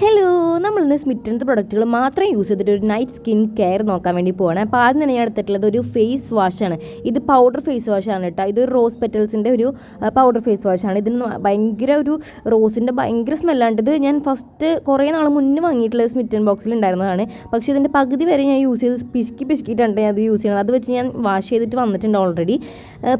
Hello. നമ്മൾ ഇന്ന് സ്മിറ്റിന്റെ പ്രൊഡക്റ്റുകൾ മാത്രം യൂസ് ചെയ്തിട്ട് ഒരു നൈറ്റ് സ്കിൻ കെയർ നോക്കാൻ വേണ്ടി പോവാണ്. അപ്പോൾ ആദ്യം തന്നെ ഞാൻ എടുത്തിട്ടുള്ളത് ഒരു ഫേസ് വാഷാണ് ഇത് പൗഡർ ഫേസ് വാഷാണ് കേട്ടോ ഇത് റോസ് പെറ്റൽസിന്റെ ഒരു പൗഡർ ഫേസ് വാഷാണ് ഇതിന് ഭയങ്കര ഒരു റോസിന്റെ ഭയങ്കര സ്മെല്ലാണ് ഇത് ഞാൻ ഫസ്റ്റ് കുറേ നാൾ മുന്നേ വാങ്ങിയിട്ടുള്ള സ്മിറ്റൻ ബോക്സിൽ ഉണ്ടായിരുന്നതാണ്. പക്ഷേ ഇതിന്റെ പകുതി വരെ ഞാൻ യൂസ് ചെയ്ത് പിശുക്കി പിശുക്കിയിട്ടാണ് ഞാൻ അത് യൂസ് ചെയ്യുന്നത്. അത് വെച്ച് ഞാൻ വാഷ് ചെയ്തിട്ട് വന്നിട്ടുണ്ട് ഓൾറെഡി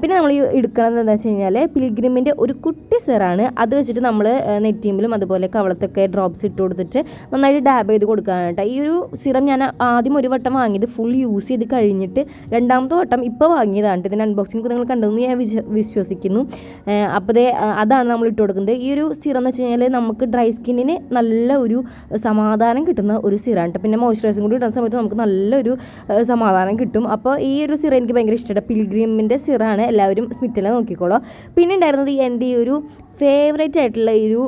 പിന്നെ നമ്മൾ എടുക്കുന്നത് എന്താണെന്ന് വെച്ച് കഴിഞ്ഞാൽ പിൽഗ്രിമിന്റെ ഒരു കുട്ടി സെറാണ് അത് വെച്ചിട്ട് നമ്മൾ നെറ്റിയിലും അതുപോലെ കവളത്തൊക്കെ ഡ്രോപ്സ് ഇട്ട് കൊടുത്തിട്ട് നന്നായിട്ട് ഡാബ് ചെയ്ത് കൊടുക്കുകയാണ് കേട്ടോ. ഈ ഒരു സിറം ഞാൻ ആദ്യം ഒരു വട്ടം വാങ്ങിയത് ഫുൾ യൂസ് ചെയ്ത് കഴിഞ്ഞിട്ട് രണ്ടാമത്തെ വട്ടം ഇപ്പോൾ വാങ്ങിയതാണ് ഇതിന്റെ അൺബോക്സിംഗ് നിങ്ങൾ കണ്ടതെന്ന് ഞാൻ വിശ്വ വിശ്വസിക്കുന്നു. അപ്പോൾ അതാണ് നമ്മൾ ഇട്ട് കൊടുക്കുന്നത്. ഈ ഒരു സിറം എന്ന് വെച്ച് കഴിഞ്ഞാൽ നമുക്ക് ഡ്രൈ സ്കിന്നിന് നല്ല ഒരു സമാധാനം കിട്ടുന്ന ഒരു സിറാണ് കേട്ടോ. പിന്നെ മോയ്സ്ചറൈസും കൂടി ഇടുന്ന സമയത്ത് നമുക്ക് നല്ലൊരു സമാധാനം കിട്ടും. അപ്പോൾ ഈ ഒരു സിറ എനിക്ക് ഭയങ്കര ഇഷ്ടമാണ് പിൽഗ്രിമിന്റെ സിറാണ് എല്ലാവരും സ്മിറ്റിലെ നോക്കിക്കോളോ. പിന്നെ ഉണ്ടായിരുന്നത് എന്റെ ഈ ഒരു ഫേവറേറ്റ് ആയിട്ടുള്ള ഒരു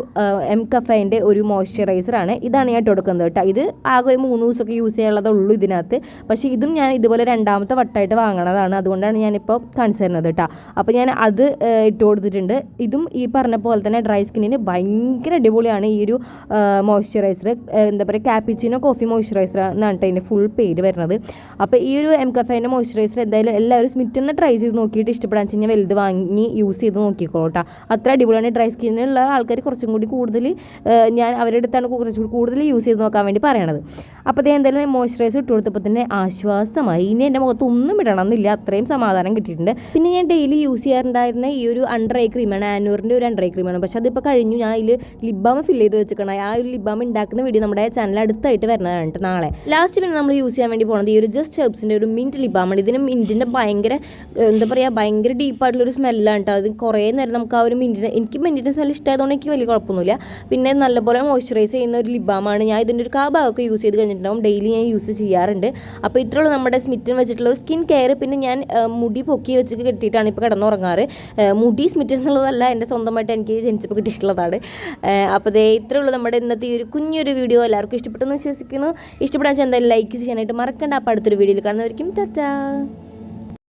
എം കഫൈന്റെ ഒരു മോയ്സ്ചറൈസറാണ് ഇതാണ് ഇട്ട് കൊടുക്കുന്നത് കേട്ടോ. ഇത് ആകെ മൂന്ന് ദിവസമൊക്കെ യൂസ് ചെയ്യാനുള്ളതേ ഉള്ളൂ ഇതിനകത്ത്. പക്ഷേ ഇതും ഞാൻ ഇതുപോലെ രണ്ടാമത്തെ വട്ടമായിട്ട് വാങ്ങണതാണ്. അതുകൊണ്ടാണ് ഞാനിപ്പോൾ കാണിച്ചു തരുന്നത് കേട്ടോ. അപ്പോൾ ഞാൻ അത് ഇട്ട് കൊടുത്തിട്ടുണ്ട്. ഇതും ഈ പറഞ്ഞ പോലെ തന്നെ ഡ്രൈ സ്കിന്നിന് ഭയങ്കര അടിപൊളിയാണ്. ഈ ഒരു മോയ്സ്ചറൈസർ എന്താ പറയുക കാപ്പിച്ചിനോ കോഫി മോയ്സ്ചറൈസർ എന്നാണ് കേട്ടോ ഇതിന്റെ ഫുൾ പേര് വരുന്നത്. അപ്പോൾ ഈ ഒരു എം കഫേന്റെ മോയ്സ്ചറൈസർ എന്തായാലും എല്ലാവരും സ്മിറ്റ് ഒന്ന് ട്രൈ ചെയ്ത് നോക്കിയിട്ട് ഇഷ്ടപ്പെടാൻ വെച്ച് കഴിഞ്ഞാൽ വലുത് വാങ്ങി യൂസ് ചെയ്ത് നോക്കിക്കോളൂ കേട്ടോ. അത്ര അടിപൊളിയാണ് ഡ്രൈ സ്കിന്നുള്ള ആൾക്കാർ കുറച്ചും കൂടി കൂടുതൽ ഞാൻ അവരുടെ അടുത്താണ് കുറച്ചും കൂടി കൂടുതൽ യൂസ് ചെയ്ത് നോക്കാൻ വേണ്ടി പറയണത്. അപ്പോൾ അതേ എന്തായാലും മോയ്സ്ചറൈസർ ഇട്ട് കൊടുത്തപ്പോൾ തന്നെ ആശ്വാസമായി. ഇനി എന്റെ മുഖത്ത് ഒന്നും ഇടണം എന്നില്ല. അത്രയും സമാധാനം കിട്ടിയിട്ടുണ്ട്. പിന്നെ ഞാൻ ഡെയിലി യൂസ് ചെയ്യാറുണ്ടായിരുന്ന ഈ ഒരു അണ്ടർ ഐ ക്രീമാണ് ആനൂറിന്റെ ഒരു അണ്ടർ ഐ ക്രീമാണ് പക്ഷെ അതിപ്പോൾ കഴിഞ്ഞു. ഞാൻ ഇതിൽ ലിബാം ഫില്ല് ചെയ്ത് വെച്ചിരിക്കണം. ആ ഒരു ലിബാം ഉണ്ടാക്കുന്ന വീഡിയോ നമ്മുടെ ചാനൽ അടുത്തായിട്ട് വരുന്നതാണ് കേട്ടോ നാളെ. ലാസ്റ്റ് പിന്നെ നമ്മൾ യൂസ് ചെയ്യാൻ വേണ്ടി പോകുന്നത് ഈ ഒരു ജസ്റ്റ് ഹെർബ്സിന്റെ ഒരു മിന്റ് ലിബാമാണ് ഇതിന് മിന്റിന്റെ ഭയങ്കര എന്താ പറയുക ഭയങ്കര ഡീപ്പായിട്ടുള്ളൊരു സ്മെല്ലാണ് കേട്ടോ അത് കുറേ നേരം നമുക്ക് ആ ഒരു മിന്റിന്റെ എനിക്ക് മിന്റിന്റെ സ്മെൽ ഇഷ്ടമായതുകൊണ്ട് എനിക്ക് വലിയ കുഴപ്പമൊന്നുമില്ല. പിന്നെ നല്ലപോലെ മോയ്സ്ചറൈസ് ചെയ്യുന്ന ഒരു ലിബാമാണ് ഞാൻ ഇതിന്റെ ഒരു കാബാവൊക്കെ യൂസ് ചെയ്ത് കഴിഞ്ഞിട്ടുണ്ടാവും. ഡെയിലി ഞാൻ യൂസ് ചെയ്യാറുണ്ട്. അപ്പോൾ ഇത്രയുള്ള നമ്മുടെ സ്മിറ്റൻ വെച്ചിട്ടുള്ള സ്കിൻ കെയർ പിന്നെ ഞാൻ മുടി പൊക്കി വെച്ച് കെട്ടിയിട്ടാണ് ഇപ്പോൾ കിടന്നുറങ്ങാറ്. മുടി സ്മിറ്റൻ എന്നുള്ളതല്ല എന്റെ സ്വന്തമായിട്ട് എനിക്ക് ജനിച്ചപ്പോൾ കിട്ടിയിട്ടുള്ളതാണ്. അപ്പോൾ ദേ ഇത്രയുള്ള നമ്മുടെ ഇന്നത്തെ ഈ ഒരു കുഞ്ഞൊരു വീഡിയോ എല്ലാവർക്കും ഇഷ്ടപ്പെട്ടെന്ന് വിശ്വസിക്കുന്നു. ഇഷ്ടപ്പെടാൻ എന്തായാലും ലൈക്ക് ചെയ്യാനായിട്ട് മറക്കണ്ട. അപ്പോൾ അടുത്തൊരു വീഡിയോയിൽ കാണുന്നവർക്കും ടാറ്റാ.